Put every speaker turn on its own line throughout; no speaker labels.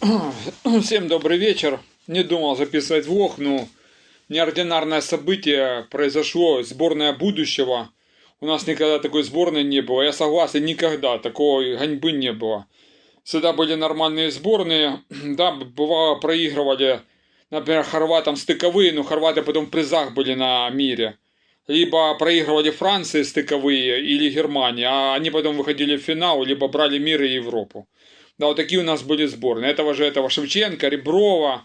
Всем добрый вечер. Не думал записывать влог, но неординарное событие произошло. Сборная будущего. У нас никогда такой сборной не было. Я согласен, никогда такой гоньбы не было. Всегда были нормальные сборные. Да, бывало проигрывали, например, хорватам стыковые, но хорваты потом в призах были на мире. Либо проигрывали Франции стыковые или Германии, а они потом выходили в финал, либо брали мир и Европу. Да, вот такие у нас были сборные. Этого же этого Шевченко, Реброва,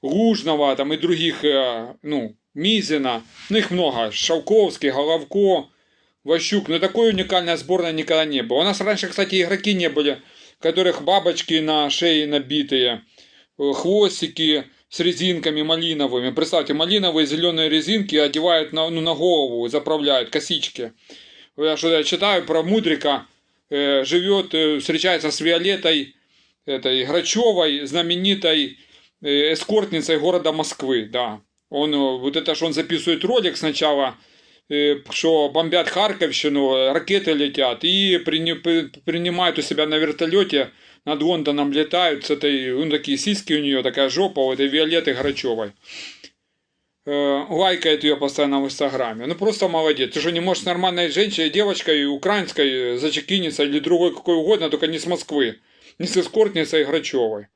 Лужного там и других, э, ну, Мизина. Ну, их много. Шалковский, Головко, Ващук. Но такой уникальной сборной никогда не было. У нас раньше, кстати, игроки не были, которых бабочки на шее набитые, э, хвостики с резинками малиновыми. Представьте, малиновые зеленые резинки одевают на, ну, на голову, заправляют, косички. Я что я читаю про Мудрика, Э, живет, э, встречается с Виолетой этой Грачевой, знаменитой э, эскортницей города Москвы, да. Он, вот это что он записывает ролик сначала, что бомбят Харьковщину, ракеты летят, и принимают у себя на вертолете, над Лондоном летают с этой, ну, такие сиськи у нее, такая жопа у этой Виолетты Грачевой. Э, лайкает ее постоянно в Инстаграме. Ну просто молодец. Ты же не можешь с нормальной женщиной, девочкой, украинской, зачекиниться или другой какой угодно, только не с Москвы. Не с эскортницей Грачевой.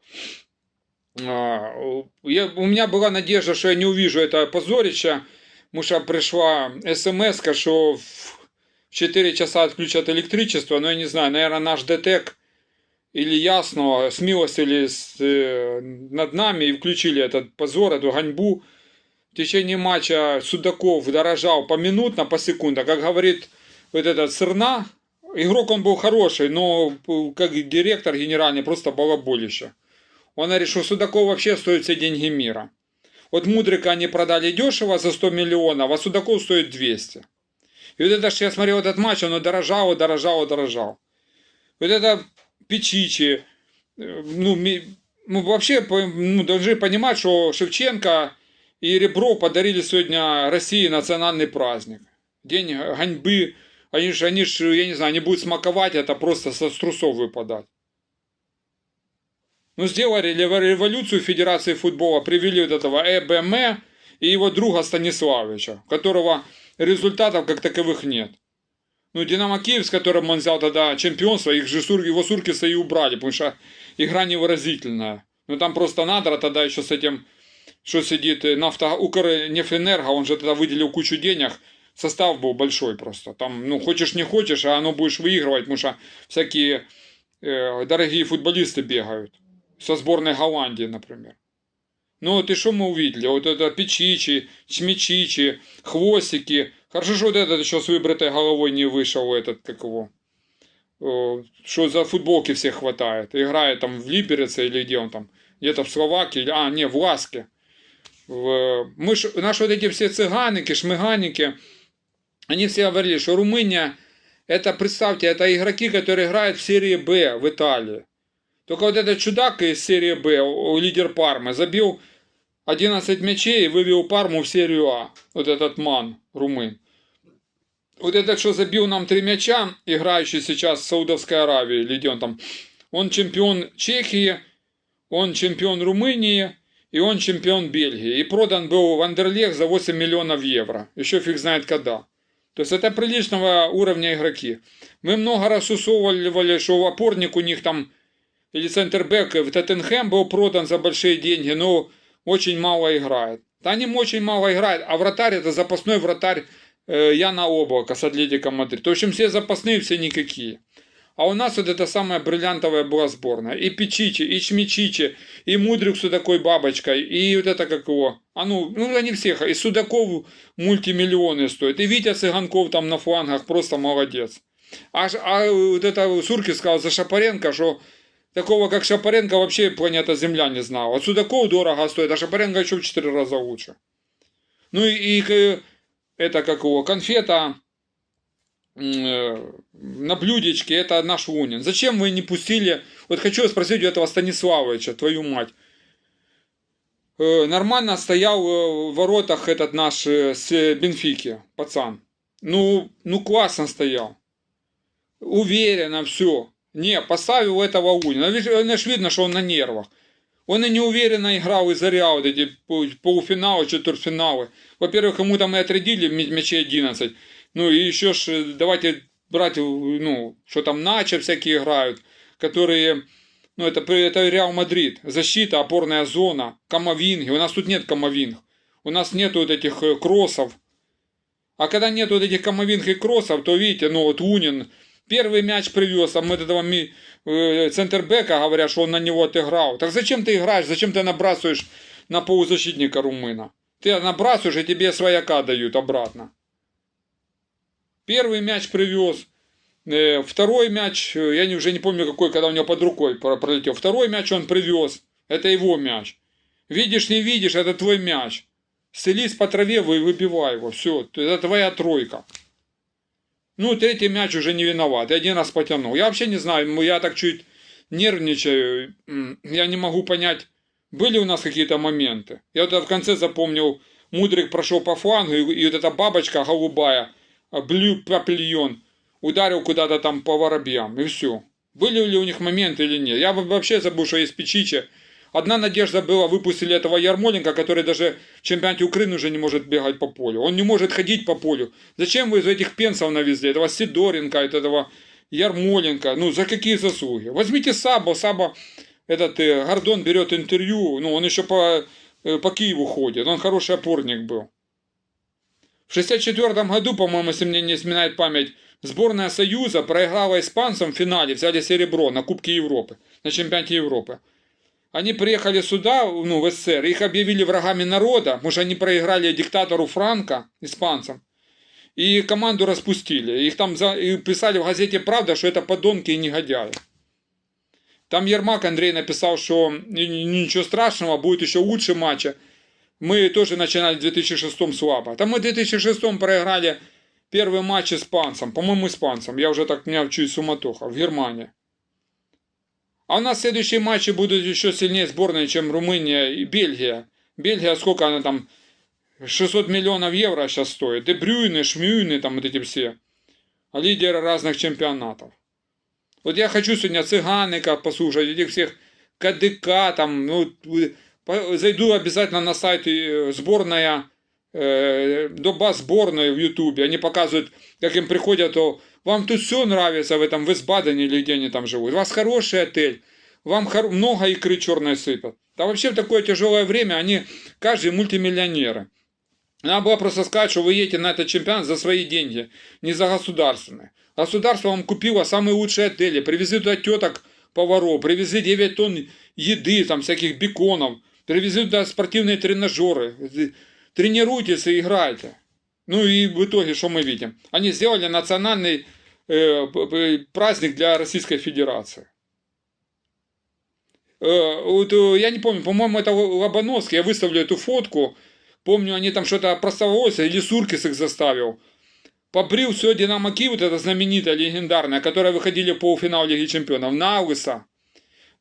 А, я, у меня была надежда, что я не увижу это позорище, потому что пришла смс, что в 4 часа отключат электричество, но я не знаю, наверное, наш ДТЭК или Ясно смилостились э, над нами и включили этот позор, эту ганьбу, в Течение матча Судаков дорожал поминутно, по секундам. Как говорит вот этот Сырна, игрок он был хороший, но как директор генеральный просто балаболище. Он что Судаков вообще стоит все деньги мира. Вот Мудрика они продали дешево за 100 миллионов, а Судаков стоит 200. И вот это, что я смотрел этот матч, он дорожал, дорожал, дорожал. Вот это Печичи, э, ну, ну вообще ну, должны понимать, что Шевченко и Ребро подарили сегодня России национальный праздник. День ганьбы. Они же, они же, я не знаю, они будут смаковать это просто со струсов выпадать. Ну, сделали революцию Федерации футбола, привели вот этого ЭБМ и его друга Станиславича, которого результатов как таковых нет. Ну, Динамо Киев, с которым он взял тогда чемпионство, их же сур, его сурки свои убрали, потому что игра невыразительная. Ну, там просто надо тогда еще с этим что сидит э, нафта Укрнефтэнерго, он же тогда выделил кучу денег, состав был большой просто. Там, ну, хочешь не хочешь, а оно будешь выигрывать, потому что всякие э, дорогие футболисты бегают. Со сборной Голландии, например. Ну вот и что мы увидели? Вот это Печичи, Чмечичи, Хвостики. Хорошо, что вот этот еще с выбритой головой не вышел, этот, как его, что за футболки всех хватает. Играет там в Либереце или где он там, где-то в Словакии, а, не, в Ласке. Мы ж, наши вот эти все цыганики, шмыганики, они все говорили, что Румыния, это, представьте, это игроки, которые играют в серии Б в Италии. Только вот этот чудак из серии Б, лидер Пармы, забил 11 мячей и вывел Парму в серию А. Вот этот ман, румын. Вот этот, что забил нам три мяча, играющий сейчас в Саудовской Аравии, или где он там, он чемпион Чехии, он чемпион Румынии, и он чемпион Бельгии. И продан был в Андерлех за 8 миллионов евро. Еще фиг знает когда. То есть это приличного уровня игроки. Мы много раз усовывали, что опорник у них там, или центрбэк в Тоттенхэм был продан за большие деньги, но очень мало играет. Да они очень мало играют, а вратарь это запасной вратарь э, Яна Облака с Атлетиком Мадрид. В общем, все запасные, все никакие. А у нас вот это самая бриллиантовая была сборная. И Печичи, и Чмичичи, и Мудрик с такой бабочкой, и вот это как его. А ну, ну они всех. И Судаков мультимиллионы стоят. И Витя Цыганков там на флангах просто молодец. А, а вот это Сурки сказал за Шапаренко, что такого как Шапаренко вообще планета Земля не знала. Вот Судаков дорого стоит, а Шапаренко еще в 4 раза лучше. Ну и, и это как его, конфета на блюдечке, это наш Лунин. Зачем вы не пустили, вот хочу спросить у этого Станиславовича, твою мать. Э, нормально стоял э, в воротах этот наш с Бенфики, пацан. Ну, ну классно стоял. Уверенно, все. Не, поставил этого Лунина. Видишь, видно, что он на нервах. Он и неуверенно играл из-за Реал, вот эти пол- полуфиналы, четвертьфиналы. Во-первых, ему там и отрядили мячей 11. Ну и еще ж э, давайте брать, э, ну, что там Начо всякие играют, которые, ну это, это Реал Мадрид. Защита, опорная зона, Камовинги. У нас тут нет Камовинг. У нас нет вот этих э, кроссов. А когда нет вот этих Камовинг и кроссов, то видите, ну вот Унин первый мяч привез, а мы этого ми- э, центрбека говорят, что он на него отыграл. Так зачем ты играешь? Зачем ты набрасываешь на полузащитника румына? Ты набрасываешь, и тебе свояка дают обратно. Первый мяч привез. Э, Второй мяч, э, я не, уже не помню какой, когда у него под рукой про- пролетел. Второй мяч он привез. Это его мяч. Видишь, не видишь, это твой мяч. Стелись по траве, вы выбивай его. Все, это твоя тройка. Ну, третий мяч уже не виноват. Я один раз потянул. Я вообще не знаю, я так чуть нервничаю. Я не могу понять, были у нас какие-то моменты. Я вот в конце запомнил, Мудрик прошел по флангу, и, вот эта бабочка голубая, блю папильон, ударил куда-то там по воробьям, и все. Были ли у них моменты или нет? Я во- вообще забыл, что есть Печичи. Одна надежда была, выпустили этого Ярмоленко, который даже в чемпионате Украины уже не может бегать по полю. Он не может ходить по полю. Зачем вы из этих пенсов навезли? Этого Сидоренко, этого Ярмоленко. Ну, за какие заслуги? Возьмите Сабо. Сабо, этот э, Гордон берет интервью. Ну, он еще по, э, по Киеву ходит. Он хороший опорник был. В 64 году, по-моему, если мне не изменяет память, сборная Союза проиграла испанцам в финале, взяли серебро на Кубке Европы, на чемпионате Европы. Они приехали сюда, ну, в СССР, их объявили врагами народа, потому что они проиграли диктатору Франко, испанцам. И команду распустили. Их там за... и писали в газете «Правда», что это подонки и негодяи. Там Ермак Андрей написал, что ни- ни- ничего страшного, будет еще лучше матча. Мы тоже начинали в 2006 слабо. Там мы в 2006 проиграли первый матч испанцам, по-моему, испанцам. Я уже так, меня чуть суматоха, в Германии. А у нас следующие матчи будут еще сильнее сборные, чем Румыния и Бельгия. Бельгия, сколько она там, 600 миллионов евро сейчас стоит. Дебрюйны, Шмюйны, там вот эти все. Лидеры разных чемпионатов. Вот я хочу сегодня Цыганика послушать, этих всех КДК, там, ну, зайду обязательно на сайт э, сборная, э, Доба сборной в Ютубе. Они показывают, как им приходят, то вам тут все нравится в этом Вестбадене или где они там живут. У вас хороший отель, вам хор- много икры черной сыпят. Да вообще в такое тяжелое время они каждый мультимиллионеры. Надо было просто сказать, что вы едете на этот чемпионат за свои деньги, не за государственные. Государство вам купило самые лучшие отели, привезли туда теток поваров, привезли 9 тонн еды, там всяких беконов, привезли туда спортивные тренажеры. Тренируйтесь и играйте. Ну и в итоге, что мы видим? Они сделали национальный э, праздник для Российской Федерации. Э, вот, э, я не помню, по-моему, это Лобановский, я выставлю эту фотку. Помню, они там что-то простоволосие, или Суркис их заставил. Побрил все Динамо Киев, вот это знаменитое, легендарное, которое выходили в полуфинал Лиги Чемпионов, на лысо.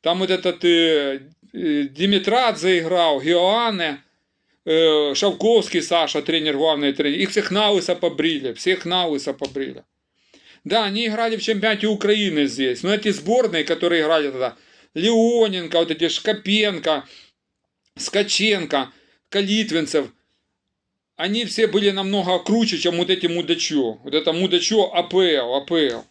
Там вот этот э, э, Димитрадзе играл, Геоанне, э, Шавковский Саша, тренер, главный тренер. Их всех на лысо побрили, всех на лысо побрили. Да, они играли в чемпионате Украины здесь, но эти сборные, которые играли тогда, Леоненко, вот эти Шкапенко, Скаченко, Калитвинцев, они все были намного круче, чем вот эти мудачо. Вот это мудачо АПЛ, АПЛ.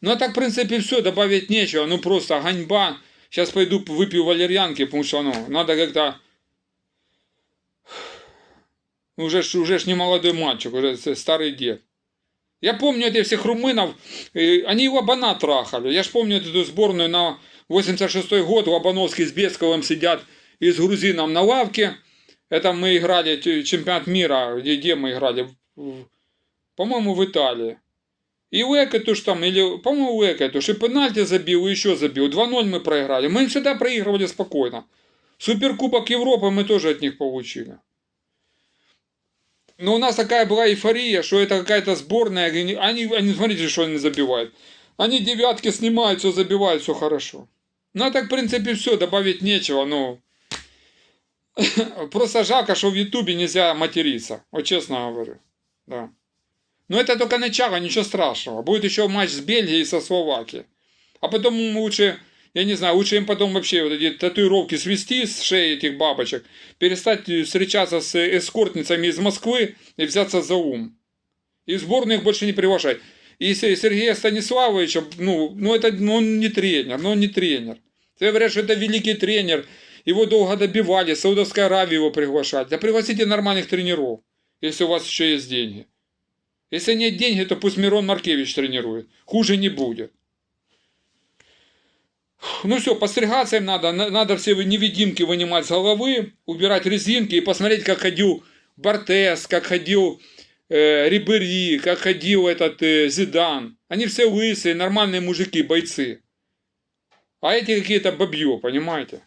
Ну а так, в принципе, все, добавить нечего. Ну просто ганьба. Сейчас пойду выпью валерьянки, потому что ну, надо как-то... Уже, ж- уже ж не молодой мальчик, уже старый дед. Я помню этих всех румынов, они Лобана трахали. Я ж помню эту сборную на 86 год, Лобановский с Бесковым сидят и с грузином на лавке. Это мы играли чемпионат мира, где, где мы играли? По-моему, в Италии. И Уэкетуш там, или, по-моему, Уэкетуш, и пенальти забил, и еще забил. 2-0 мы проиграли. Мы всегда проигрывали спокойно. Суперкубок Европы мы тоже от них получили. Но у нас такая была эйфория, что это какая-то сборная. Они, они, смотрите, что они забивают. Они девятки снимают, все забивают, все хорошо. Ну, а так, в принципе, все, добавить нечего. Ну, просто жалко, что в Ютубе нельзя материться. Вот честно говорю. Да. Но это только начало, ничего страшного. Будет еще матч с Бельгией и со Словакией. А потом лучше Я не знаю, лучше им потом вообще вот эти татуировки свести с шеи этих бабочек, перестать э, встречаться с эскортницами из Москвы и взяться за ум. И сборную их больше не приглашать. И Се- Сергея Станиславовича, ну, ну это ну, он не тренер, ну он не тренер. Все говорят, что это великий тренер. Его долго добивали, Саудовская Аравия его приглашать. Да пригласите нормальных тренеров, если у вас еще есть деньги. Если нет денег, то пусть Мирон Маркевич тренирует. Хуже не будет. Ну все, постригаться им надо. На- Надо все невидимки вынимать с головы, убирать резинки и посмотреть, как ходил Бортес, как ходил э, Рибери, как ходил этот э, Зидан. Они все лысые, нормальные мужики, бойцы. А эти какие-то бабье, понимаете?